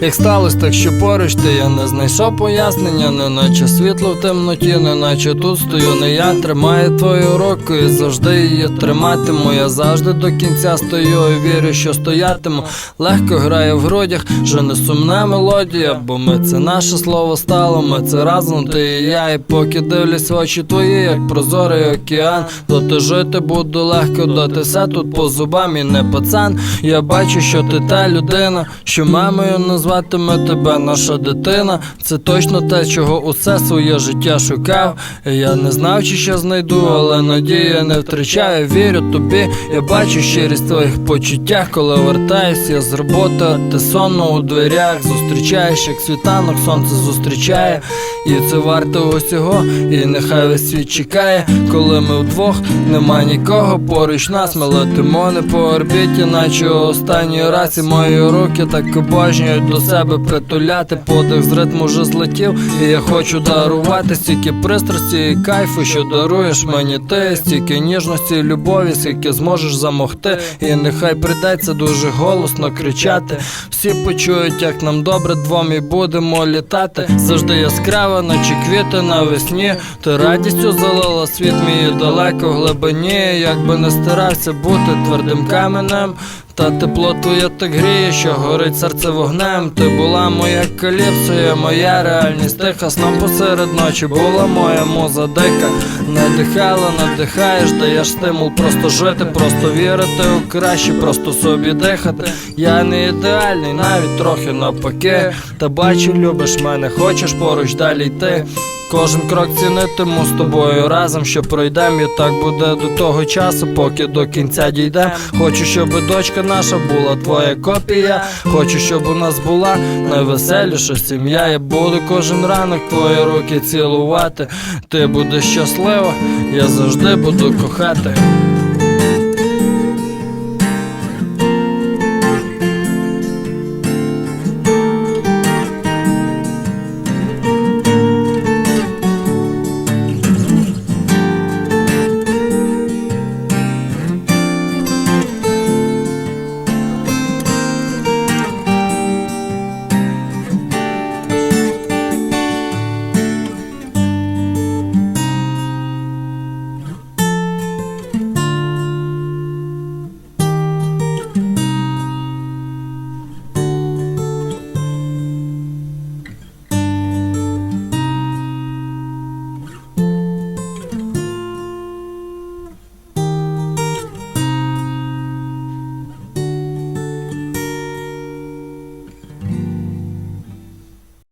як сталося, так що поруч ти я не знайшов пояснення, не наче світло в темноті, не наче тут стою, не я тримаю твою руку і завжди її триматиму. Я завжди до кінця стою і вірю, що стоятиму. Легко грає в грудях, вже не сумна мелодія, бо ми це наше слово стало, ми це разом, ти і я. І поки дивлюсь в очі твої, як прозорий океан, доти жити буду легко, доти все тут по зубам і не пацан. Я бачу, що ти та людина, що мамою назватиме тебе наша дитина. Це точно те, чого усе своє життя шукав. Я не знав, чи ще знайду, але надію не втрачаю. Вірю тобі, я бачу щирість твоїх почуттях, коли вертаюсь я з роботи, ти сонно у дверях зустрічаєш, як світанок, сонце зустрічає, і це варто усього, і нехай весь світ чекає, коли ми вдвох. Нема нікого поруч нас, ми летимо не по орбіті, наче останній раз. І мої руки так обожнюють до себе притуляти. Подих з ритму вже злетів, і я хочу дарувати стільки пристрасті і кайфу, що даруєш мені ти, стільки ніжності і любові, скільки зможеш замогти, і нехай прийдеться дуже голосно кричати. Всі почують, як нам добре двом і будемо літати. Завжди яскраво, наче квіти навесні. Ти радістю залила світ мій далеко в глибині, якби не старався бути твердим каменем. Та тепло твоє так гріє, що горить серце вогнем. Ти була моя каліпсо, моя реальність тиха сном посеред ночі була моя муза дика. Надихала, надихаєш, даєш стимул просто жити, просто вірити у краще, просто собі дихати. Я не ідеальний, навіть трохи навпаки. Та бачу, любиш мене, хочеш поруч далі йти. Кожен крок цінитиму з тобою разом, що пройдем, і так буде до того часу, поки до кінця дійдем. Хочу, щоб дочка наша була твоя копія. Хочу, щоб у нас була найвеселіша сім'я. Я буду кожен ранок твої руки цілувати. Ти будеш щаслива, я завжди буду кохати.